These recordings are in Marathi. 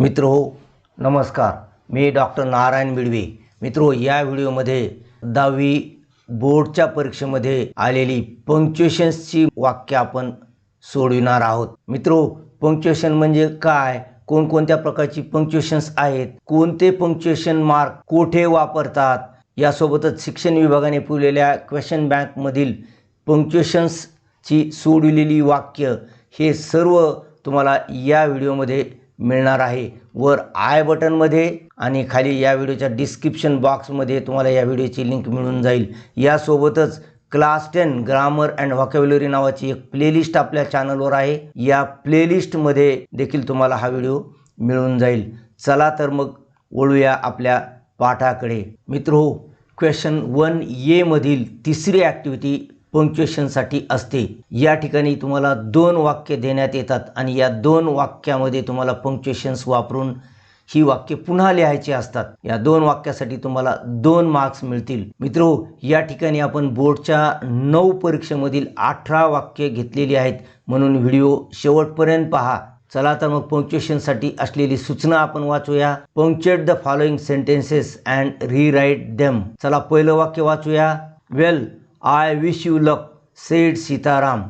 मित्र हो नमस्कार. मी डॉक्टर नारायण बिडवे. मित्रो हो, या व्हिडिओमध्ये दहावी बोर्डच्या परीक्षेमध्ये आलेली पंक्च्युएशन्सची वाक्य आपण सोडविणार आहोत. मित्रो हो, पंक्च्युएशन म्हणजे काय? कोणकोणत्या प्रकारची पंक्च्युएशन्स आहेत? कोणते पंक्च्युएशन मार्क कोठे वापरतात? यासोबतच शिक्षण विभागाने पुरलेल्या क्वेश्चन बँकमधील पंक्च्युएशन्सची सोडविलेली वाक्य हे सर्व तुम्हाला या व्हिडिओमध्ये मिळणार आहे. वर आय बटनमध्ये आणि खाली या व्हिडिओच्या डिस्क्रिप्शन बॉक्समध्ये तुम्हाला या व्हिडिओची लिंक मिळून जाईल. यासोबतच class ten grammar and vocabulary नावाची एक प्लेलिस्ट आपल्या चॅनलवर आहे. या प्लेलिस्टमध्ये देखील तुम्हाला हा व्हिडिओ मिळून जाईल. चला तर मग वळूया आपल्या पाठाकडे. मित्र हो क्वेश्चन वन मधील तिसरी ॲक्टिव्हिटी पंक्च्युएशनसाठी असते. या ठिकाणी तुम्हाला दोन वाक्य देण्यात येतात आणि या दोन वाक्यामध्ये तुम्हाला पंक्च्युएशन्स वापरून ही वाक्य पुन्हा लिहायची असतात. या दोन वाक्यासाठी तुम्हाला दोन मार्क्स मिळतील. मित्रो या ठिकाणी आपण बोर्डच्या नऊ परीक्षेमधील अठरा वाक्य घेतलेली आहेत. म्हणून व्हिडिओ शेवटपर्यंत पहा. चला तर मग पंक्च्युएशनसाठी असलेली सूचना आपण वाचूया. Punctuate the following sentences and rewrite them चला पहिलं वाक्य वाचूया. Well I wish you luck said Sitaram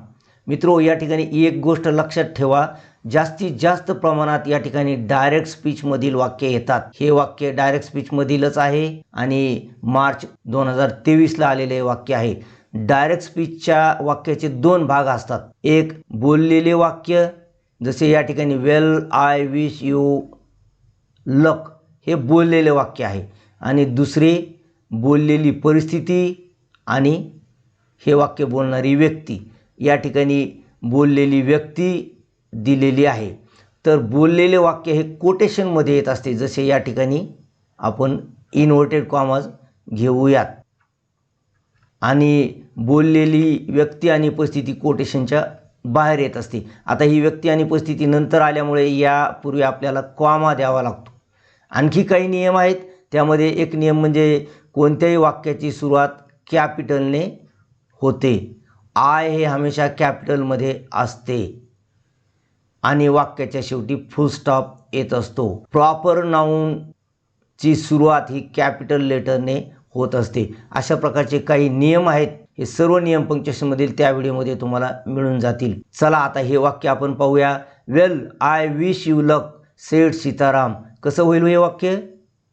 मित्रो या ठिकाणी एक गोष्ट लक्षात ठेवा. जास्तीत जास्त प्रमाणात या ठिकाणी डायरेक्ट स्पीचमधील वाक्य येतात. हे वाक्य डायरेक्ट स्पीचमधीलच आहे आणि मार्च दोन हजार तेवीसला आलेले वाक्य आहे. डायरेक्ट स्पीचच्या वाक्याचे दोन भाग असतात. एक बोललेले वाक्य. जसे या ठिकाणी well I wish you luck हे बोललेले वाक्य आहे. आणि दुसरे बोललेली परिस्थिती आणि हे वाक्य बोलणारी व्यक्ती या ठिकाणी बोललेली व्यक्ती दिलेली आहे. तर बोललेले वाक्य हे कोटेशनमध्ये येत असते जसे या ठिकाणी आपण इन्व्हर्टेड कॉमर्स घेऊयात. आणि बोललेली व्यक्ती आणि परिस्थिती कोटेशनच्या बाहेर येत असते. आता ही व्यक्ती आणि परिस्थिती नंतर आल्यामुळे यापूर्वी आपल्याला कॉमा द्यावा लागतो. आणखी काही नियम आहेत. त्यामध्ये एक नियम म्हणजे कोणत्याही वाक्याची सुरुवात कॅपिटलने होते. आय हे हमेशा कॅपिटलमध्ये असते. आणि वाक्याच्या शेवटी फुल स्टॉप येत असतो. प्रॉपर नाऊनची सुरुवात ही कॅपिटल लेटरने होत असते. अशा प्रकारचे काही नियम आहेत. हे सर्व नियम पंक्च्युएशनमधील त्या व्हिडिओमध्ये तुम्हाला मिळून जातील. चला आता हे वाक्य आपण पाहूया. Well I wish you luck said Sitaram. कसं होईल हे वाक्य?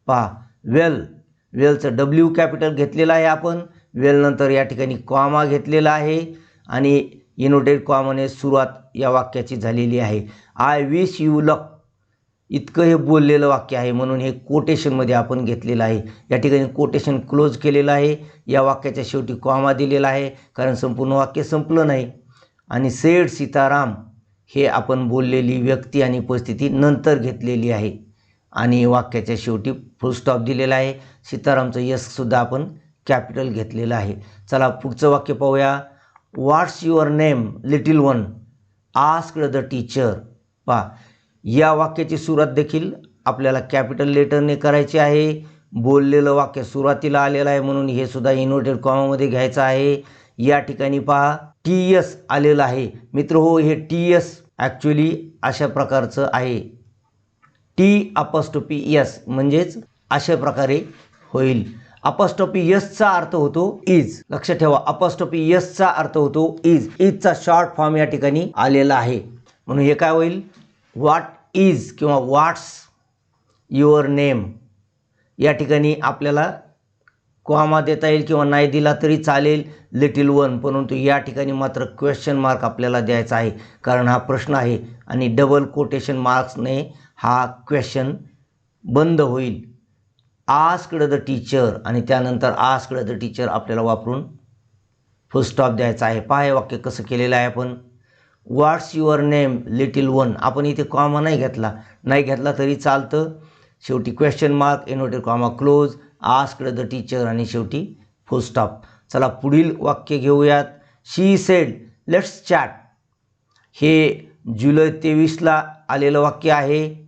पहा. वेल वेलचं डब्ल्यू कॅपिटल घेतलेलं आहे आपण. वेलनंतर या ठिकाणी कॉमा घेतलेला आहे आणि इनोटेड कॉमाने सुरुवात या वाक्याची झालेली आहे. आय विश यू लक इतकं हे बोललेलं वाक्य आहे म्हणून हे कोटेशनमध्ये आपण घेतलेलं आहे. या ठिकाणी कोटेशन क्लोज केलेलं आहे. या वाक्याच्या शेवटी कॉमा दिलेला आहे कारण संपूर्ण वाक्य संपलं नाही. आणि सेड सीताराम हे आपण बोललेली व्यक्ती आणि परिस्थिती नंतर घेतलेली आहे. आणि वाक्याच्या शेवटी फुल स्टॉप दिलेला आहे. सीतारामचं यशसुद्धा आपण कॅपिटल घेतलेलं आहे. चला पुढचं वाक्य पाहूया. What's your name little one ask the teacher पा या वाक्याची सुरुवात देखील आपल्याला कॅपिटल लेटरने करायची आहे. बोललेलं वाक्य सुरुवातीला आलेलं आहे म्हणून हे सुद्धा इन्व्हर्टेड कॉमामध्ये घ्यायचं आहे. या ठिकाणी पहा टी एस आलेलं आहे. मित्र हो हे टी एस ॲक्च्युली अशा प्रकारचं आहे. टी अपस्टोपी यस म्हणजेच अशा प्रकारे होईल. अपॉस्टॉपी यसचा अर्थ होतो इज लक्षात ठेवा अपॉस्टॉपी यसचा अर्थ होतो इज इजचा शॉर्ट फॉर्म या ठिकाणी आलेला आहे. म्हणून हे काय होईल? व्हॉट इज किंवा व्हॉट्स युअर नेम या ठिकाणी आपल्याला कोहामा देता येईल किंवा नाही दिला तरी चालेल लिटिल वन परंतु या ठिकाणी मात्र क्वेश्चन मार्क आपल्याला द्यायचा आहे. कारण हा प्रश्न आहे आणि डबल कोटेशन मार्क्सने हा क्वेश्चन बंद होईल. आस्कड द टीचर आणि त्यानंतर आस्कड द टीचर आपल्याला वापरून फुल स्टॉप द्यायचा आहे. पहा हे वाक्य कसं केलेलं आहे आपण. What's your name little one आपण इथे कॉमा नाही घेतला. नाही घेतला तरी चालतं. शेवटी question mark inverted comma close asked the teacher आणि शेवटी फुल स्टॉप चला पुढील वाक्य घेऊयात. शी सेड लेट्स चॅट हे जुलै तेवीसला आलेलं वाक्य आहे.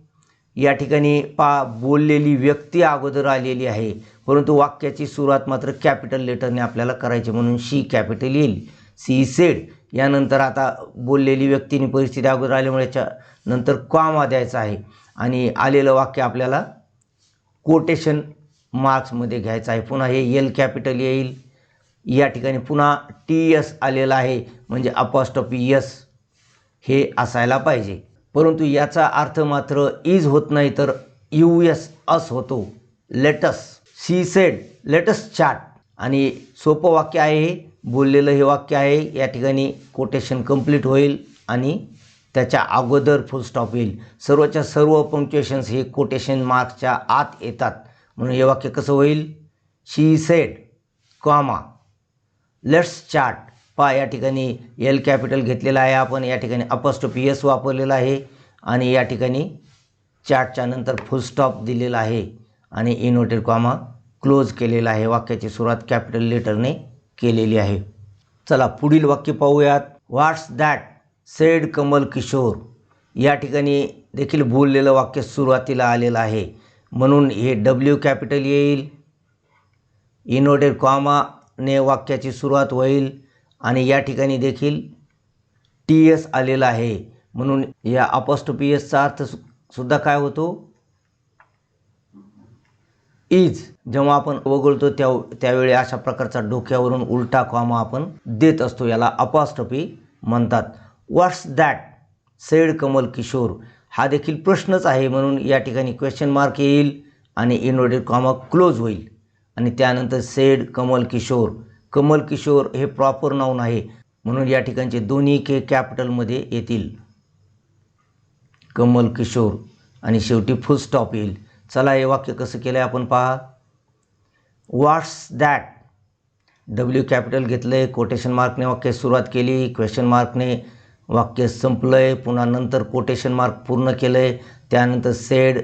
या ठिकाणी पा बोललेली व्यक्ती अगोदर आलेली आहे. परंतु वाक्याची सुरुवात मात्र कॅपिटल लेटरने आपल्याला करायची म्हणून शी कॅपिटल येईल. सी सेड यानंतर आता बोललेली व्यक्तीने परिस्थिती अगोदर आल्यामुळे याच्या नंतर कॉमा द्यायचा आहे. आणि आलेलं वाक्य आपल्याला कोटेशन मार्क्समध्ये घ्यायचं आहे. पुन्हा हे एल कॅपिटल येईल. या ठिकाणी पुन्हा टी एस आलेलं आहे. म्हणजे अपॉस्टॉपी यस हे असायला पाहिजे. परंतु याचा अर्थ मात्र इज होत नाही तर यू एस अस होतो let's see said let's chat आणि सोपं वाक्य आहे बोललेलं हे वाक्य आहे या ठिकाणी कोटेशन कंप्लीट होईल आणि त्याच्या अगोदर फुल स्टॉप येईल. सर्वच्या सर्व पंक्च्युएशन्स हे कोटेशन मार्क्सच्या आत येतात. म्हणून हे वाक्य कसं होईल? She said comma let's chat पा या ठिकाणी एल कॅपिटल घेतलेला आहे आपण. या ठिकाणी अपॉस्टोपी एस वापरलेला आहे. आणि या ठिकाणी चार्टच्या नंतर फुल स्टॉप दिलेला आहे. आणि इनोटेड कॉमा क्लोज केलेला आहे. वाक्याची सुरुवात कॅपिटल लेटरने केलेली आहे. चला पुढील वाक्य पाहूयात. What's that said Kamal Kishore या ठिकाणी देखील बोललेलं वाक्य सुरुवातीला आलेलं आहे. म्हणून हे डब्ल्यू कॅपिटल येईल. इनोटेड कॉमाने वाक्याची सुरुवात होईल. आणि या ठिकाणी देखील टी एस आलेला आहे. म्हणून या अपॉस्टोपी एसचा अर्थ सु- सुद्धा काय होतो? इज जेव्हा आपण वगळतो त्या त्यावेळी अशा प्रकारचा डोक्यावरून उलटा कॉमा आपण देत असतो याला अपॉस्टोपी म्हणतात. What's that said Kamal Kishore. हा देखील प्रश्नच आहे म्हणून या ठिकाणी क्वेश्चन मार्क येईल आणि इनोडेड कॉमा क्लोज होईल. आणि त्यानंतर सेड कमल किशोर. कमल किशोर हे प्रॉपर नाव आहे म्हणून या ठिकाणचे दोन्ही के कॅपिटलमध्ये येतील. कमल किशोर आणि शेवटी फुल स्टॉप येईल. चला हे वाक्य कसं केलं आहे आपण पहा. व्हॉट्स दॅट डब्ल्यू कॅपिटल घेतलं आहे कोटेशन मार्कने वाक्य सुरुवात केली क्वेश्चन मार्कने वाक्य संपलं आहे पुन्हा नंतर कोटेशन मार्क पूर्ण केलं आहे त्यानंतर सेड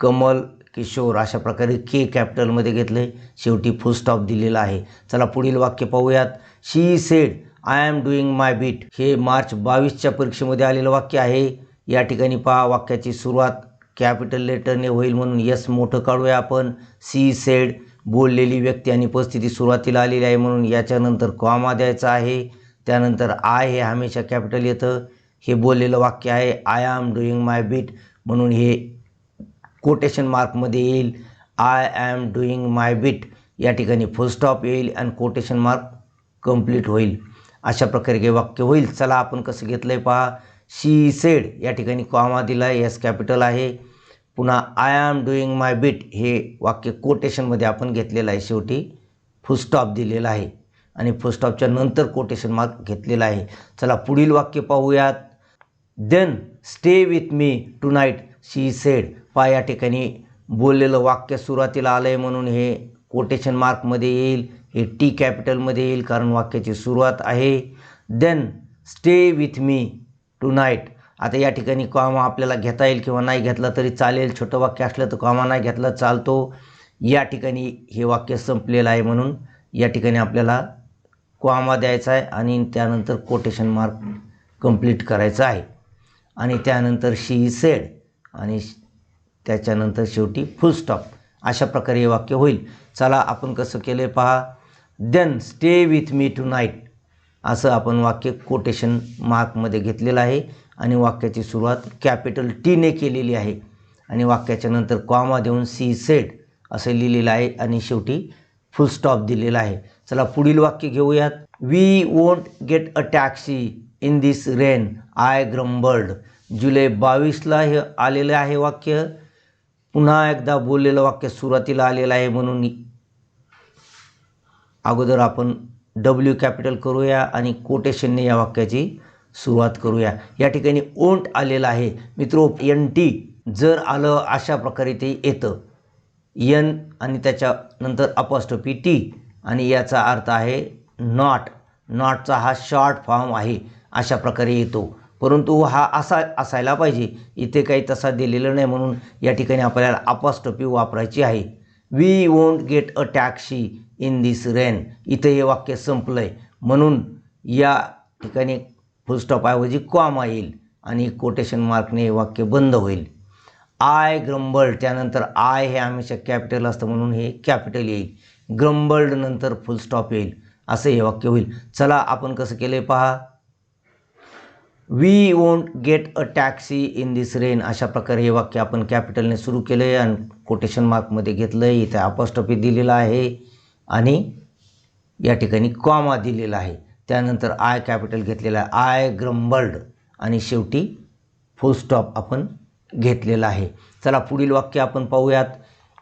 कमल किशोर अशा प्रकारे के कॅपिटलमध्ये घेतलं आहे शेवटी फुल स्टॉप दिलेला आहे. चला पुढील वाक्य पाहूयात. She said I am doing my bit हे मार्च बावीसच्या परीक्षेमध्ये आलेलं वाक्य आहे. या ठिकाणी पहा वाक्याची सुरुवात. कॅपिटल लेटरने होईल म्हणून यस मोठं काढूया आपण. सी सेड बोललेली व्यक्ती आणि परिस्थिती सुरुवातीला आलेली आहे म्हणून याच्यानंतर कॉमा द्यायचा आहे. त्यानंतर आय हे हमेशा कॅपिटल येतं. हे बोललेलं वाक्य आहे. आय आम डुईंग माय बीट म्हणून हे कोटेशन मार्कमध्ये येईल I am doing my bit या ठिकाणी फुल स्टॉप येईल आणि कोटेशन मार्क कंप्लीट होईल. अशा प्रकारे हे वाक्य होईल. चला आपण कसं घेतलं आहे पहा. शी सेड या ठिकाणी कॉमा दिला आहे एस कॅपिटल आहे. पुन्हा I am doing my bit हे वाक्य कोटेशनमध्ये आपण घेतलेलं आहे. शेवटी फुल स्टॉप दिलेला आहे. आणि फुल स्टॉपच्या नंतर कोटेशन मार्क घेतलेला आहे. चला पुढील वाक्य पाहूयात. Then stay with me tonight she said पा या ठिकाणी बोललेलं वाक्य सुरुवातीला आलं आहे म्हणून हे कोटेशन मार्कमध्ये येईल हे टी कॅपिटलमध्ये येईल कारण वाक्याची सुरुवात आहे. Then stay with me tonight आता या ठिकाणी कॉमा आपल्याला घेता येईल किंवा नाही घेतला तरी चालेल. छोटं वाक्य असलं तर कॉमा नाही घेतला चालतो. या ठिकाणी हे वाक्य संपलेलं आहे म्हणून या ठिकाणी आपल्याला कॉमा द्यायचा आहे आणि त्यानंतर कोटेशन मार्क कंप्लीट करायचं आहे. आणि त्यानंतर शी सेड आणि श- त्याच्यानंतर शेवटी फुल स्टॉप अशा प्रकारे हे वाक्य होईल. चला आपण कसं केलं आहे पहा. Then stay with me tonight असं आपण वाक्य कोटेशन मार्कमध्ये घेतलेलं आहे. आणि वाक्याची सुरुवात कॅपिटल टीने केलेली आहे. आणि वाक्याच्या नंतर कॉमा देऊन सी सेट असं लिहिलेलं आहे. आणि शेवटी फुल स्टॉप दिलेला आहे. चला पुढील वाक्य घेऊयात. We won't get a taxi in this rain I grumbled जुलै बावीसला हे आलेलं आहे वाक्य. पुन्हा एकदा बोललेलं वाक्य सुरुवातीला आलेलं आहे म्हणून अगोदर आपण डब्ल्यू कॅपिटल करूया आणि कोटेशनने या वाक्याची सुरुवात करूया. या ठिकाणी ओंट आलेलं आहे. मित्रो एन टी जर आलं अशा प्रकारे ते येतं. यन आणि त्याच्यानंतर अपॉस्टोपी टी आणि याचा अर्थ आहे नॉट नॉटचा हा शॉर्ट फॉर्म आहे. अशा प्रकारे येतो. परंतु हा असा असायला पाहिजे. इथे काही तसा दिलेलं नाही म्हणून या ठिकाणी आपल्याला अपॉस्टोपी वापरायची आहे. We won't get a taxi in this rain इथं हे वाक्य संपलं आहे म्हणून या ठिकाणी फुलस्टॉपऐवजी कॉमा येईल आणि कोटेशन मार्कने हे वाक्य बंद होईल. आय ग्रंबल्ड त्यानंतर आय हे हमेशा कॅपिटल असतं म्हणून हे कॅपिटल येईल. ग्रंबल्ड नंतर फुलस्टॉप येईल. असं हे वाक्य होईल. चला आपण कसं केलं आहे पहा. We won't get a taxi in this rain अशा प्रकारे हे वाक्य आपण कॅपिटलने सुरू केलं आहे आणि कोटेशन मार्कमध्ये घेतलं आहे इथे अपॉस्टॉपी दिलेला आहे आणि या ठिकाणी कॉमा दिलेला आहे. त्यानंतर आय कॅपिटल घेतलेला आहे. आय ग्रंबल्ड आणि शेवटी फुल स्टॉप आपण घेतलेला आहे. चला पुढील वाक्य आपण पाहूयात.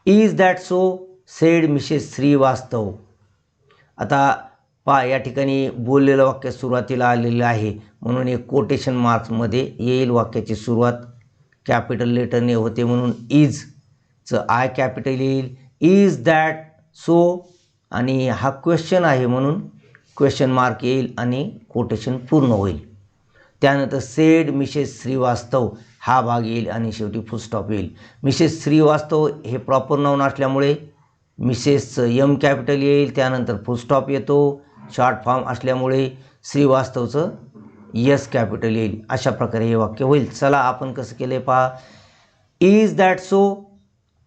Is that so said Mrs Shrivastava आता पहा या ठिकाणी बोललेलं वाक्य सुरुवातीला आलेलं आहे. म्हणून एक कोटेशन मार्क्समध्ये येईल वाक्याची सुरुवात. कॅपिटल लेटरने होते म्हणून इजचं आय कॅपिटल येईल. इज दॅट सो आणि हा क्वेश्चन आहे म्हणून क्वेश्चन मार्क येईल आणि कोटेशन पूर्ण होईल. त्यानंतर सेड मिसेस श्रीवास्तव हा भाग येईल आणि शेवटी फुलस्टॉप येईल. मिसेस श्रीवास्तव हे प्रॉपर नाऊन असल्यामुळे मिसेसचं यम कॅपिटल येईल त्यानंतर फुलस्टॉप येतो. शॉर्ट फॉर्म असल्यामुळे श्रीवास्तवचं यस कॅपिटल येईल. अशा प्रकारे हे वाक्य होईल. चला आपण कसं केलं आहे पहा. इज दॅट सो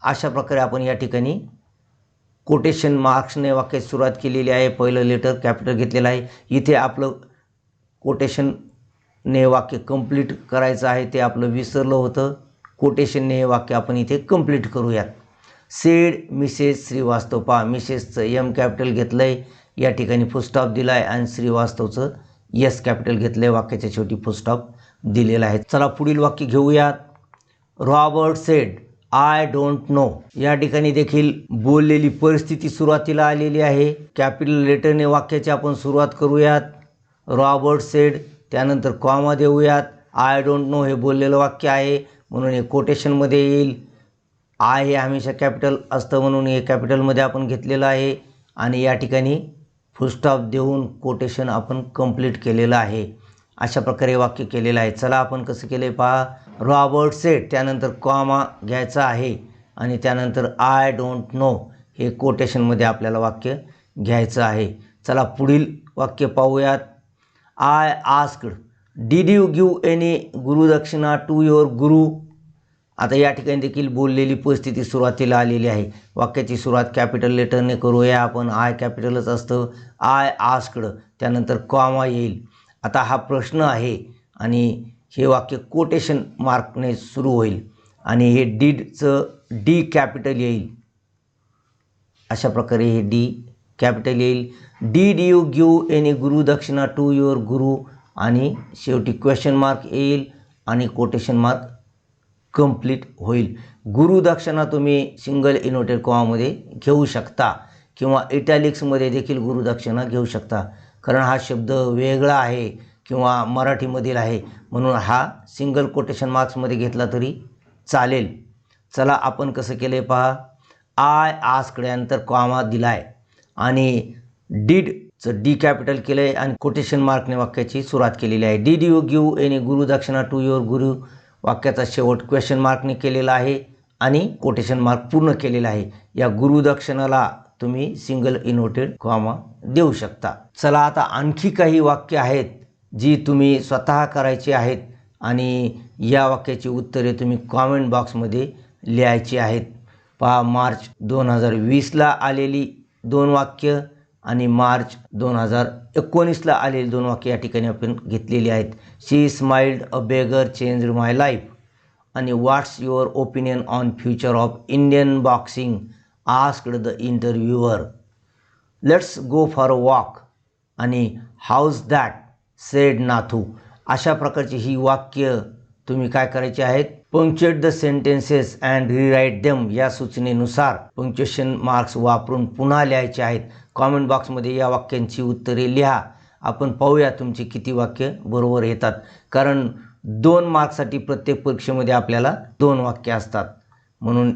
अशा प्रकारे आपण या ठिकाणी कोटेशन मार्क्सने वाक्याची सुरुवात केलेली आहे. पहिलं लेटर कॅपिटल घेतलेलं आहे. इथे आपलं कोटेशनने वाक्य कंप्लीट करायचं आहे. ते आपलं विसरलं होतं. कोटेशनने हे वाक्य आपण इथे कंप्लीट करूयात. सेड मिसेस श्रीवास्तव पहा मिसेसचं यम कॅपिटल घेतलं आहे या ठिकाणी फुलस्टॉप दिला आहे आणि श्रीवास्तवचं यस कॅपिटल घेतलं आहे वाक्याच्या शेवटी फुलस्टॉप दिलेला आहे. चला पुढील वाक्य घेऊयात. Robert said I don't know या ठिकाणी देखील बोललेली परिस्थिती सुरुवातीला आलेली आहे. कॅपिटल लेटरने वाक्याची आपण सुरुवात करूयात. रॉबर्ट सेड त्यानंतर कॉमा देऊयात. आय डोंट नो हे बोललेलं वाक्य आहे. म्हणून हे कोटेशनमध्ये येईल. आय हे हमेशा कॅपिटल असतं म्हणून हे कॅपिटलमध्ये आपण घेतलेलं आहे. आणि या ठिकाणी फुलस्टॉप देऊन कोटेशन आपण कंप्लीट केलेलं आहे. अशा प्रकारे वाक्य केलेलं आहे. चला आपण कसं केलं आहे पहा. रॉबर्ट सेट त्यानंतर कॉमा घ्यायचा आहे आणि त्यानंतर आय डोंट नो हे कोटेशनमध्ये आपल्याला वाक्य घ्यायचं आहे. चला पुढील वाक्य पाहूयात. I asked did you give any gurudakshina to your guru आता या ठिकाणी देखील बोललेली परिस्थिती सुरुवातीला आलेली आहे. वाक्याची सुरुवात कॅपिटल लेटरने करूया. आपण आय कॅपिटलच असतं. आय आसकडं त्यानंतर कॉमा येईल. आता हा प्रश्न आहे आणि हे वाक्य कोटेशन मार्कने सुरू होईल. आणि हे डीडचं डी कॅपिटल येईल. अशा प्रकारे हे डी कॅपिटल येईल. Did you give any gurudakshina to your guru आणि शेवटी क्वेश्चन मार्क येईल आणि कोटेशन मार्क कंप्लीट होईल. गुरुदक्षिणा तुम्ही सिंगल इनोटेड कॉमामध्ये घेऊ शकता किंवा इटॅलिक्समध्ये देखील गुरुदक्षिणा घेऊ शकता. कारण हा शब्द वेगळा आहे किंवा मराठीमधील आहे. म्हणून हा सिंगल कोटेशन मार्क्समध्ये घेतला तरी चालेल. चला आपण कसं केलं आहे पहा. आय आस्कड्यानंतर कॉमा दिला आहे आणि डीडचं डी कॅपिटल केलं आहे आणि कोटेशन मार्कने वाक्याची सुरुवात केलेली आहे. Did you give any gurudakshina to your guru वाक्याचा शेवट क्वेश्चन मार्कने केलेला आहे आणि कोटेशन मार्क पूर्ण केलेला आहे. या गुरुदक्षिणाला तुम्ही सिंगल इनोटेड कॉमा देऊ शकता. चला आता आणखी काही वाक्य आहेत जी तुम्ही स्वतः करायची आहेत आणि या वाक्याची उत्तरे तुम्ही कॉमेंट बॉक्समध्ये लिहायची आहेत. पहा मार्च दोन हजार वीसला आलेली दोन वाक्य. आणि मार्च दोन हजार एकोणीसला आलेली दोन वाक्य या ठिकाणी आपण घेतलेली आहेत. She smiled a beggar change my life आणि what's your opinion on future of Indian boxing asked the interviewer let's go for a walk आणि हाऊज दॅट सेड नाथू अशा प्रकारची ही वाक्य तुम्ही काय करायची आहेत? Punctuate the sentences and rewrite them या सूचनेनुसार पंक्च्युएशन मार्क्स वापरून पुन्हा लिहायचे आहेत. कॉमेंट बॉक्समध्ये या वाक्यांची उत्तरे लिहा. आपण पाहूया तुमची किती वाक्य बरोबर येतात. कारण दोन मार्क्ससाठी प्रत्येक परीक्षेमध्ये आपल्याला दोन वाक्य असतात. म्हणून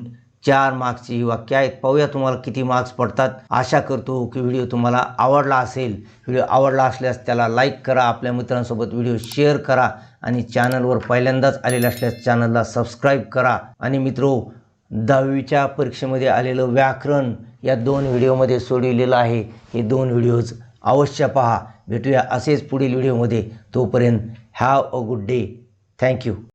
चार मार्क्सची ही वाक्य आहेत. पाहूया तुम्हाला किती मार्क्स पडतात. आशा करतो की व्हिडिओ तुम्हाला आवडला असेल. व्हिडिओ आवडला असल्यास त्याला लाईक करा. आपल्या मित्रांसोबत व्हिडिओ शेअर करा. आणि चॅनलवर पहिल्यांदाच आलेले असल्यास चॅनलला सबस्क्राईब करा. आणि मित्रो दहावीच्या परीक्षेमध्ये आलेलं व्याकरण या दोन व्हिडिओमध्ये सोडविलेलं आहे. हे दोन व्हिडिओज अवश्य पहा. भेटूया असेच पुढील व्हिडिओमध्ये तोपर्यंत have a good day thank you